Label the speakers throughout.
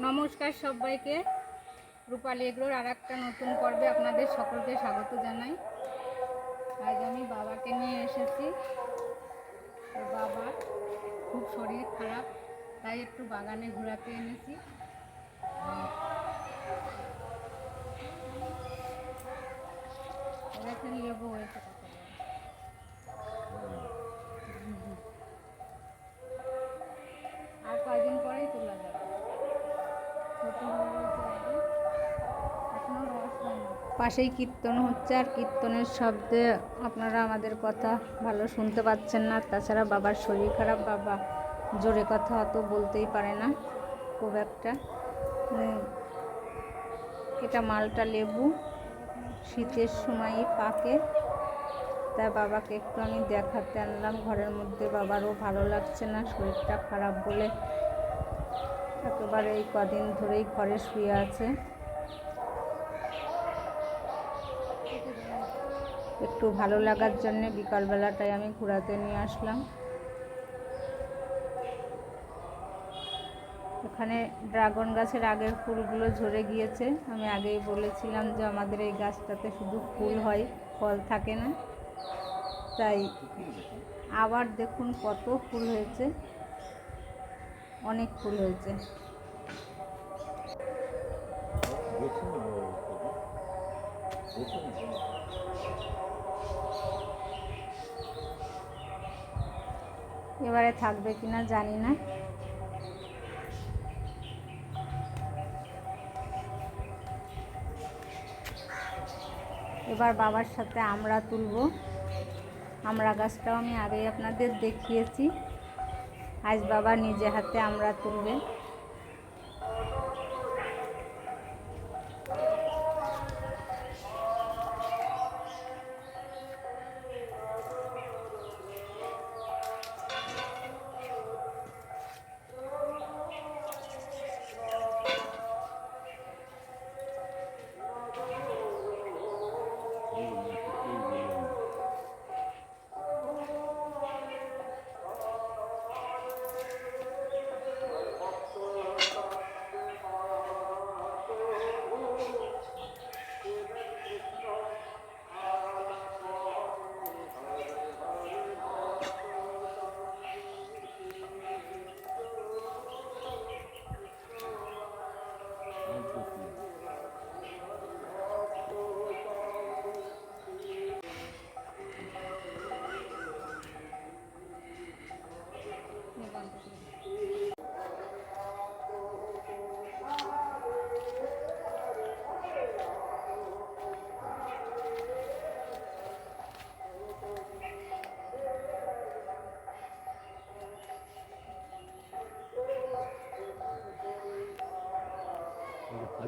Speaker 1: নমস্কার সবাইকে। রূপালী এগুলোর আর একটা নতুন পর্বে আপনাদের সকলকে স্বাগত জানাই। আজ আমি বাবাকে নিয়ে এসেছি। বাবা খুব শরীর খারাপ, তাই একটু বাগানে ঘোরাতে এনেছি। লেবু হয়েছে পাশেই কীর্তন হচ্ছে আর কীর্তনের শব্দে আপনারা আমাদের কথা ভালো শুনতে পাচ্ছেন না। তাছাড়া বাবার শরীর খারাপ, বাবা জোরে কথা অত বলতেই পারে না খুব একটা। এটা মালটা লেবু, শীতের সময়ই পাকে। তাই বাবাকে একটু আমি দেখাতে আনলাম, ঘরের মধ্যে বাবারও ভালো লাগছে না, শরীরটা খারাপ বলে একেবারে এই কদিন ধরেই ঘরে শুয়ে আছে। একটু ভালো লাগার জন্যে বিকালবেলাটায় আমি ঘোরাতে নিয়ে আসলাম। এখানে ড্রাগন গাছের আগের ফুলগুলো ঝরে গিয়েছে। আমি আগেই বলেছিলাম যে আমাদের এই গাছটাতে শুধু ফুল হয়, ফল থাকে না। তাই আবার দেখুন কত ফুল হয়েছে। অনেক ফুল হয়েছে। এবারে থাকবে কিনা জানি না। এবার বাবার সাথে আমরা তুলব। আমরা গাছটাও আমি আগেই আপনাদের দেখিয়েছি। আজ বাবা নিজে হাতে আমরা তুলবে।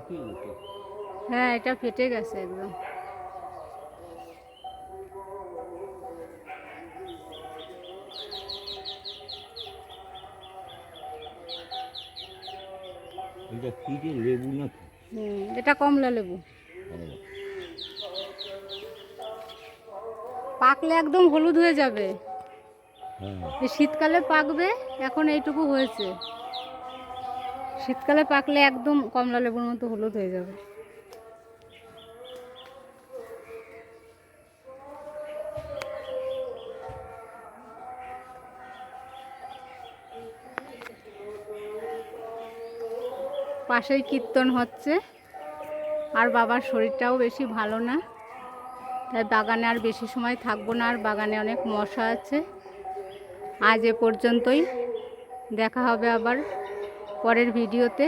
Speaker 2: এটা
Speaker 1: হ্যাঁ এটা ফেটে গেছে একদম।
Speaker 2: এটা কি যে লেবু না কি?
Speaker 1: হুম, এটা কমলা লেবু। পাকলে একদম হলুদ হয়ে যাবে।
Speaker 2: হ্যাঁ।
Speaker 1: এই শীতকালে পাকবে এখন এইটুকু হয়েছে। শীতকালে পাকলে একদম কমলা লেবুর মতো হলুদ হয়ে যাবে। পাশেই কীর্তন হচ্ছে। আর বাবার শরীরটাও বেশি ভালো না। তাই বাগানে আর বেশি সময় থাকব না। আর বাগানে অনেক মশা আছে। আজ এ পর্যন্তই। দেখা হবে আবার। পরের ভিডিওতে।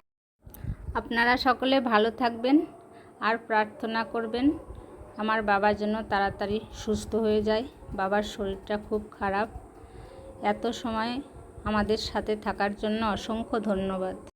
Speaker 1: আপনারা সকলে ভালো থাকবেন আর প্রার্থনা করবেন, আমার বাবা যেন তাড়াতাড়ি সুস্থ হয়ে যায়। বাবার শরীরটা খুব খারাপ। এত সময় আমাদের সাথে থাকার জন্য অসংখ্য ধন্যবাদ।